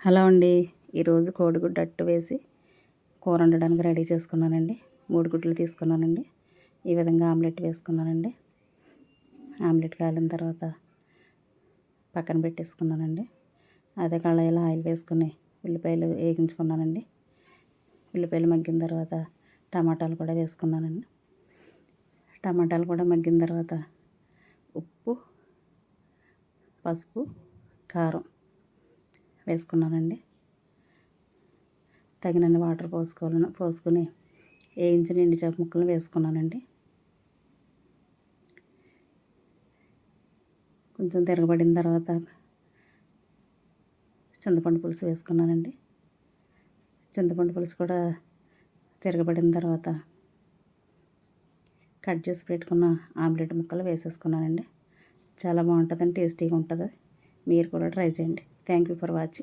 Hello అండి. ఈరోజు కోడిగుడ్డు అట్టు వేసి కూర వండడానికి రెడీ చేసుకున్నానండి. మూడు గుడ్లు తీసుకున్నానండి. ఈ విధంగా ఆమ్లెట్ వేసుకున్నానండి. ఆమ్లెట్ కాలిన తర్వాత పక్కన పెట్టేసుకున్నానండి. అదే కళాయిలో ఆయిల్ వేసుకుని ఉల్లిపాయలు వేగించుకున్నానండి. ఉల్లిపాయలు మగ్గిన తర్వాత టమాటాలు కూడా వేసుకున్నానండి. టమాటాలు కూడా మగ్గిన తర్వాత ఉప్పు పసుపు కారం వేసుకున్నానండి. తగినన్ని వాటర్ పోసుకోవాలని పోసుకొని వేయించిన ఎండు చేప ముక్కలు వేసుకున్నానండి. కొంచెం తిరగబడిన తర్వాత చింతపండు పులుసు వేసుకున్నానండి. చింతపండు పులుసు కూడా తిరగబడిన తర్వాత కట్ చేసి పెట్టుకున్న ఆమ్లెట్ ముక్కలు వేసేసుకున్నానండి. చాలా బాగుంటుందండి టేస్టీగా ఉంటుంది. మీరు కూడా ట్రై చేయండి. Thank you for watching.